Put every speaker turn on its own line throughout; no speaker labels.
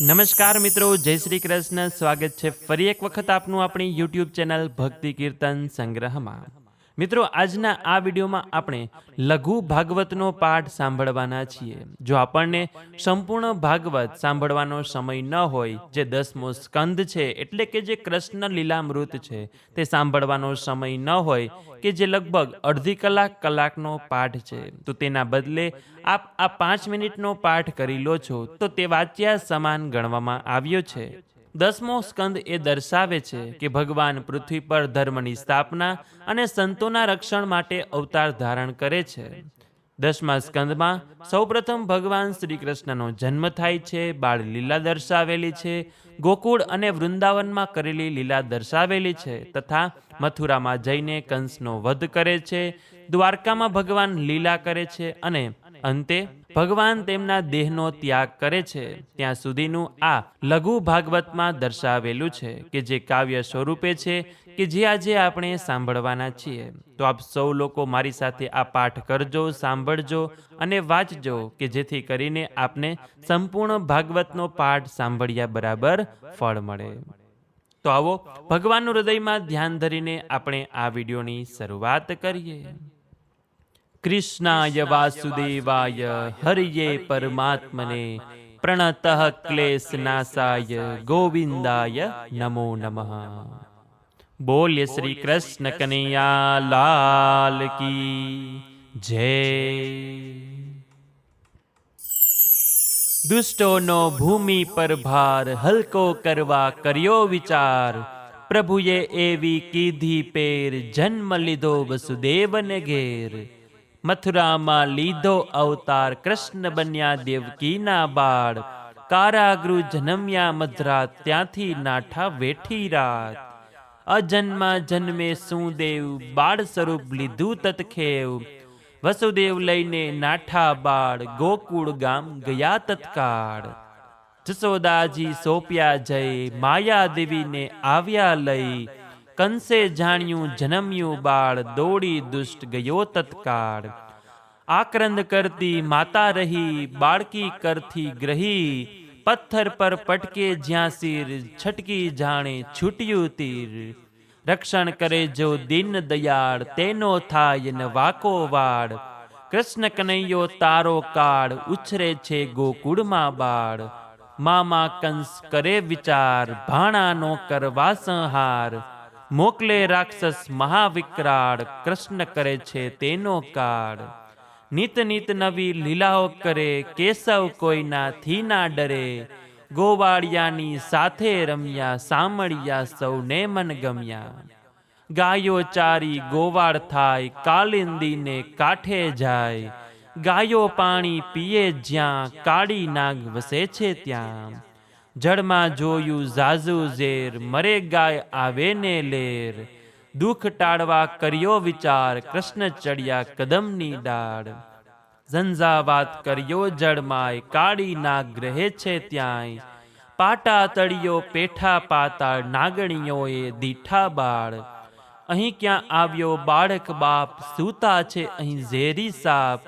નમસ્કાર મિત્રો, જય શ્રી કૃષ્ણ. સ્વાગત છે ફરી એક વખત આપનું આપણી યુટ્યુબ ચેનલ ભક્તિ કીર્તન સંગ્રહમાં. મિત્રો, આજના આ વિડીયોમાં આપણે લઘુ ભાગવતનો પાઠ સાંભળવાના છીએ. જો આપણને સંપૂર્ણ ભાગવત સાંભળવાનો સમય ન હોય, જે દસમો સ્કંદ છે, એટલે કે જે કૃષ્ણ લીલામૃત છે, તે સાંભળવાનો સમય ન હોય, કે જે લગભગ અડધી કલાક કલાકનો પાઠ છે, તો તેના બદલે આપ આ પાંચ મિનિટનો પાઠ કરી લો છો, તો તે વાંચ્યા સમાન ગણવામાં આવ્યો છે. દસમો સ્કંદ એ દર્શાવે છે કે ભગવાન પૃથ્વી પર ધર્મની સ્થાપના અને સંતોના રક્ષણ માટે અવતાર ધારણ કરે છે. દસમા સ્કંદમાં સૌપ્રથમ ભગવાન શ્રી કૃષ્ણનો જન્મ થાય છે, બાળ લીલા દર્શાવેલી છે, ગોકુળ અને વૃંદાવનમાં કરેલી લીલા દર્શાવેલી છે તથા મથુરામાં જઈને કંસનો વધ કરે છે, દ્વારકામાં ભગવાન લીલા કરે છે અને અંતે ભગવાન તેમના દેહનો ત્યાગ કરે છે. ત્યાં સુધીનું આ લઘુ ભાગવતમાં દર્શાવેલું છે કે જે કાવ્ય સ્વરૂપે છે કે જે આજે આપણે સાંભળવાના છીએ. તો આપ સૌ લોકો મારી સાથે આ પાઠ કરજો, સાંભળજો અને વાંચજો કે જેથી કરીને આપને સંપૂર્ણ ભાગવતનો પાઠ સાંભળ્યા બરાબર ફળ મળે. તો આવો ભગવાનનું હૃદયમાં ધ્યાન ધરીને આપણે આ વિડીયોની શરૂઆત કરીએ. કૃષ્ણાય વાસુદેવાય હરિયે પરમાત્મને પ્રણત ક્લેશનાશાય ગોવિંદાય નમો નમઃ બોલ્ય શ્રી કૃષ્ણ કનૈયા લાલ કી જય દુષ્ટોનો ભૂમિ પર ભાર હલકો કરવા કર્યો વિચાર પ્રભુએ એવી કીધી પેર જન્મ લીધો વસુદેવને ઘેર મથુરામાં લીધો અવતાર કૃષ્ણ બન્યા દેવકીના બાળ. કારાગૃહ જન્મ્યા મધરાત ત્યાંથી નાઠા વેઠી રાત. અજન્મા જન્મે સુદેવ બાળ સ્વરૂપ લીધું તતખેવ. વસુદેવ લઈને નાઠા બાળ, ગોકુળ ગામ ગયા તત્કાળ. જસોદાજી સોંપ્યા જય માયા દેવીને આવ્યા લઈ. કંસે જાણ્યું જન્મ્યું બાળ દોડી દુષ્ટ ગયો તત્કાળ આક્રંદ કરતી માતા રહી બાળકી કરથી ગ્રહી પથ્થર પર પટકે જ્યાં સિર છટકી જાણે છૂટ્યું તીર રક્ષણ કરે જો દીન દયાળ તેનો થાય ન વાકો વાડ કૃષ્ણ કનૈયો તારો કાળ ઉછરે છે ગોકુળમાં બાળ મામા કંસ કરે વિચાર ભાણાનો કરવા સંહાર મોકલે રાક્ષસ મહાવિકરાળ કૃષ્ણ કરે છે તેનો કાળ. નિત નિત નવી લીલાઓ કરે, કેશવ કોઈનાથી ના ડરે. ગોવાળિયાની સાથે રમ્યા સામળિયા સૌને મન ગમ્યા. ગાયો ચારી ગોવાળ થાય, કાલિંદીને કાંઠે જાય. ગાયો પાણી પીએ જ્યાં કાળી નાગ વસે છે ત્યાં. જળમાં જોયું ઝાઝુ ઝેર, મરે ગાય આવે ને લેર. દુઃખ ટાળવા કર્યો વિચાર, કૃષ્ણ ચડ્યા કદમની ડાળ. ઝંઝાવાત કર્યો જળમાય કાળી નાગ ગ્રહે છે ત્યાંય. પાટા તળિયો, પેઠા પાતાળ, નાગણીઓએ દીઠા બાળ. અહીં ક્યાં આવ્યો બાળક બાપ, સૂતા છે અહીં ઝેરી સાપ.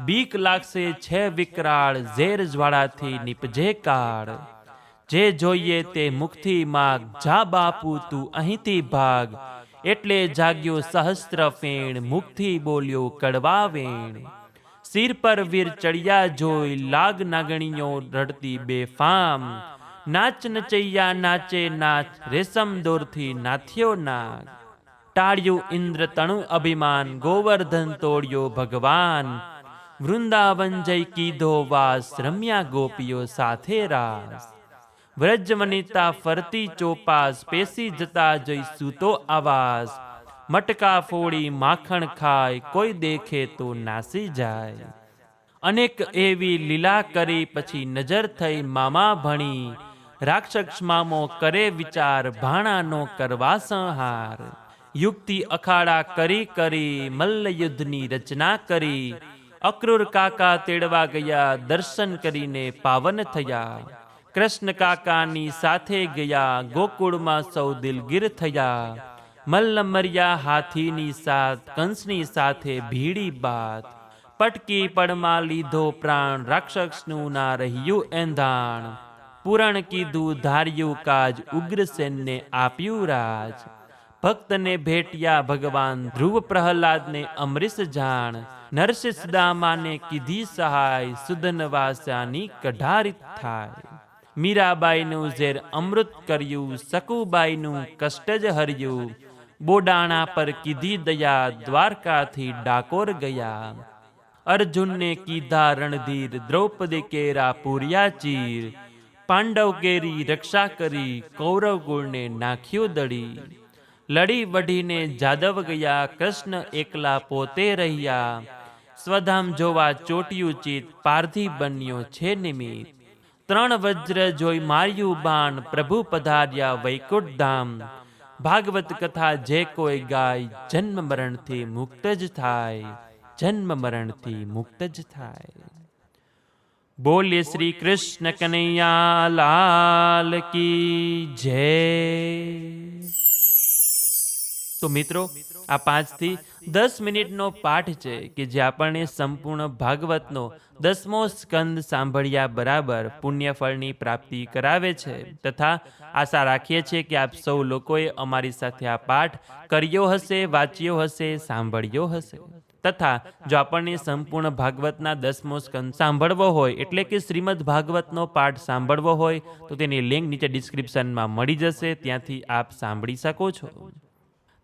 બીક લાગશે છે વિકરાળ, ઝેર જ્વાળાથી નીપજે કાળ. જે જોઈએ તે મુખથી માગ, જા બાપુ તું અહીંથી ભાગ. એટલે જાગ્યો સહસ્ત્ર ફેણ મુખથી બોલ્યો કડવા વેણ. સિર પર વીર ચડિયા જોઈ, લાગ નાગણીઓ રડતી બેફામ. નાચ નચૈયા નાચે નાચ, રેશમ દોરથી નાથ્યો નાગ. ટાળ્યું ઇન્દ્ર તણુ અભિમાન, ગોવર્ધન તોડ્યો ભગવાન. વૃંદાવન જઈ કીધો વાસ, રમ્યા ગોપીઓ સાથે રાસ. વ્રજ વનિતા ફરતી ચોપાસ, પેસી જતા જઈ સૂતો આવાસ. મટકા ફોડી, માખણ ખાય, કોઈ દેખે તો નાસી જાય. અનેક એવી લીલા કરી પછી નજર થઈ મામા ભણી. રાક્ષસ મામો કરે વિચાર, ભાણાનો કરવા સંહાર. યુક્તિ અખાડા કરી કરી મલ્લ યુદ્ધની રચના કરી. અક્રૂર કાકા તેડવા ગયા, દર્શન કરીને પાવન થયા. કૃષ્ણ કાકાની સાથે ગયા, ગોકુળમાં સૌ દિલગીર થયા. મલ્લ મર્યા હાથીની સાથ કંસની સાથે ભીડી બાત. પટકી પડમાં લીધો પ્રાણ, રાક્ષસનું ના રહ્યું એંધાણ. પૂરણ કીધું, ધાર્યું કાજ ઉગ્રસેનને આપ્યું રાજ. ભક્તને ભેટ્યા ભગવાન ધ્રુવ પ્રહલાદને અમરીશ જાણ. નરસિંહ કીધી સહાય સુદન વાસાની કઢારિત થાય. મીરાબાઈનું ઝેર અમૃત કર્યું સકુબાઈનું કષ્ટ જ હર્યું. બોડાણા પર કીધી દયા, દ્વારકાથી ડાકોર ગયા. અર્જુનને કીધા રણધીર, દ્રૌપદી કેરા પૂર્યા ચીર. પાંડવ કેરી રક્ષા કરી, કૌરવ ગુણને નાખ્યો દડી લડી વઢીને જાદવ ગયા, કૃષ્ણ એકલા પોતે રહ્યા. સ્વધામ જોવા ચોટ્યું ચિત, પારધી બન્યો છે નિમિત ત્રણ વજ્ર જોઈ માર્યું બાણ, પ્રભુ પધાર્યા વૈકુંઠ ધામ ભાગવત કથા જે કોઈ ગાય, જન્મ મરણથી મુક્ત જ થાય. જન્મ મરણથી મુક્ત જ થાય. બોલ્ય શ્રી કૃષ્ણ કનૈયા લાલ કી જય. તો મિત્રો, આ પાંચથી દસ મિનિટનો પાઠ છે કે જે આપણને સંપૂર્ણ ભાગવતનો દસમો સ્કંદ સાંભળ્યા બરાબર પુણ્યફળની પ્રાપ્તિ કરાવે છે. તથા આશા રાખીએ છીએ કે આપ સૌ લોકોએ અમારી સાથે આ પાઠ કર્યો હશે, વાંચ્યો હશે, સાંભળ્યો હશે. તથા જો આપણને સંપૂર્ણ ભાગવતના દસમો સ્કંદ સાંભળવો હોય, એટલે કે શ્રીમદ ભાગવતનો પાઠ સાંભળવો હોય, તો તેની લિંક નીચે ડિસ્ક્રિપ્શનમાં મળી જશે. ત્યાંથી આપ સાંભળી શકો છો.